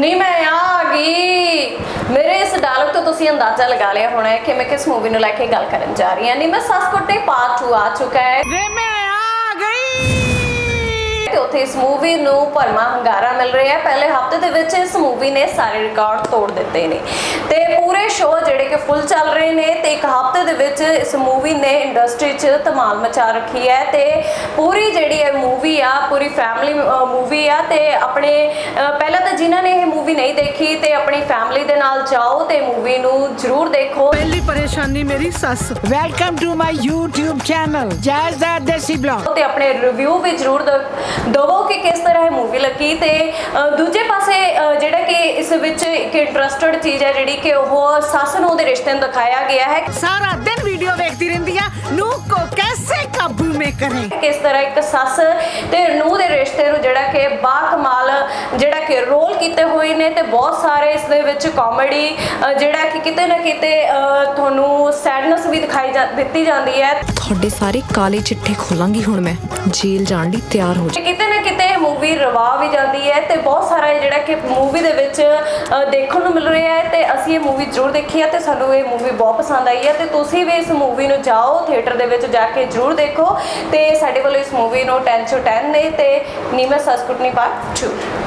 ਨਹੀਂ ਮੈਂ ਆ ਗਈ। ਮੇਰੇ ਇਸ ਡਾਇਲੌਗ ਤੋਂ ਤੁਸੀਂ ਅੰਦਾਜ਼ਾ ਲਗਾ ਲਿਆ ਹੋਣਾ ਹੈ ਕਿ ਮੈਂ ਕਿਸ ਮੂਵੀ ਨੂੰ ਲੈ ਕੇ ਗੱਲ ਕਰਨ ਜਾ ਰਹੀ ਹਾਂ। ਨਹੀਂ ਮੈਂ ਸੱਸ ਕੁੱਟੇ ਪਾਰਟ 2 ਆ ਚੁੱਕਾ ਹੈ। ਵੇ ਮੈਂ ਉੱਥੇ ਇਸ ਮੂਵੀ ਨੂੰ ਭਰਮਾ ਹੰਗਾਰਾ ਮਿਲ ਰਿਹਾ ਹੈ। ਪਹਿਲੇ ਹਫ਼ਤੇ ਦੇ ਵਿੱਚ ਇਸ ਮੂਵੀ ਨੇ ਸਾਰੇ ਰਿਕਾਰਡ ਤੋੜ ਦਿੱਤੇ ਨੇ। ਤੇ ਪੂਰੇ ਸ਼ੋਅ ਜਿਹੜੇ ਕਿ ਫੁੱਲ ਚੱਲ ਰਹੇ ਨੇ ਤੇ ਇੱਕ ਹਫ਼ਤੇ ਦੇ ਵਿੱਚ ਇਸ ਮੂਵੀ ਨੇ ਇੰਡਸਟਰੀ 'ਚ ਧਮਾਲ ਮਚਾ ਰੱਖੀ ਹੈ ਤੇ ਪੂਰੀ ਜਿਹੜੀ ਇਹ ਮੂਵੀ ਆ ਪੂਰੀ ਫੈਮਿਲੀ ਮੂਵੀ ਆ ਤੇ ਆਪਣੇ ਪਹਿਲਾਂ ਤਾਂ ਜਿਨ੍ਹਾਂ ਨੇ ਇਹ ਮੂਵੀ ਨਹੀਂ ਦੇਖੀ ਤੇ ਆਪਣੀ ਫੈਮਿਲੀ ਦੇ ਨਾਲ ਜਾਓ ਤੇ ਮੂਵੀ ਨੂੰ ਜ਼ਰੂਰ ਦੇਖੋ। ਪਹਿਲੀ ਪਰੇਸ਼ਾਨੀ ਮੇਰੀ ਸੱਸ। Welcome to my YouTube channel ਜਾਇਜ਼ਦਾਰ ਦੇਸੀ ਬਲੌਗ ਤੇ ਆਪਣੇ ਰਿਵਿਊ ਵੀ ਜ਼ਰੂਰ ਦ- ਦਵੋ ਕਿ ਕਿਸ ਤਰ੍ਹਾਂ ਇਹ ਮੂਵੀ ਲੱਗੀ ਤੇ ਦੂਜੇ ਪਾਸੇ ਜਿਹੜਾ ਕਿ ਇਸ ਵਿੱਚ ਇੱਕ ਇੰਟਰਸਟਡ ਚੀਜ਼ ਹੈ ਜਿਹੜੀ ਕਿ ਉਹ ਸੱਸ ਨੂੰ ਉਹਦੇ ਰਿਸ਼ਤੇ ਨੂੰ ਦਿਖਾਇਆ ਗਿਆ ਹੈ। ਸਾਰਾ ਦਿਨ ਵੀਡੀਓ ਵੇਖਦੀ ਰਹਿੰਦੀ ਆ ਨੂੰ ਕੋ ਕੈਸੇ ਕਾਬੂ ਮੇ ਕਰੇ? ਕਿਸ ਤਰ੍ਹਾਂ ਇੱਕ ਸੱਸ ਤੇ ਦੇ ਨੂੰ ਜਿਹੜਾ ਕਿ ਬਾ ਕਮਾਲ ਜਿਹੜਾ ਕਿ ਰੋਲ ਕੀਤੇ ਹੋਏ ਨੇ ਤੇ ਬਹੁਤ ਸਾਰੇ ਇਸ ਦੇ ਵਿੱਚ ਕਾਮੇਡੀ ਜਿਹੜਾ ਕਿ ਕਿਤੇ ਨਾ ਕਿਤੇ ਤੁਹਾਨੂੰ ਸੈਡਨੈਸ ਵੀ ਦਿਖਾਈ ਜਾ- ਦਿੱਤੀ ਜਾਂਦੀ ਹੈ। ਤੁਹਾਡੇ ਸਾਰੇ ਕਾਲੇ ਚਿੱਠੇ ਖੋਲਾਂਗੀ ਹੁਣ ਮੈਂ। ਜੇਲ੍ਹ ਜਾਣ ਲਈ ਤਿਆਰ ਹੋ ਤੇ ਕਿਤੇ ਨਾ ਕਿਤੇ ਮੂਵੀ ਰਵਾ ਵੀ ਜਾਂਦੀ ਹੈ ਤੇ ਬਹੁਤ ਸਾਰਾ ਜਿਹੜਾ ਕਿ ਮੂਵੀ ਦੇ ਵਿੱਚ ਦੇਖਣ ਨੂੰ ਮਿਲ ਰਿਹਾ ਹੈ ਤੇ ਅਸੀਂ ਇਹ ਮੂਵੀ ਜ਼ਰੂਰ ਦੇਖੀ ਹੈ ਤੇ ਸਾਨੂੰ ਇਹ ਮੂਵੀ ਬਹੁਤ ਪਸੰਦ ਆਈ ਹੈ ਤੇ ਤੁਸੀਂ ਵੀ ਇਸ ਮੂਵੀ ਨੂੰ ਜਾਓ ਥੀਏਟਰ ਦੇ ਵਿੱਚ ਜਾ ਕੇ ਜ਼ਰੂਰ ਦੇਖੋ ਤੇ ਸਾਡੇ ਵੱਲੋਂ ਇਸ ਮੂਵੀ ਨੂੰ 10 ਚੋਂ 10 ਨੇ ਤੇ ਨੀਮਾ ਸਸਕੁਟਨੀ ਪਾਰਟ 2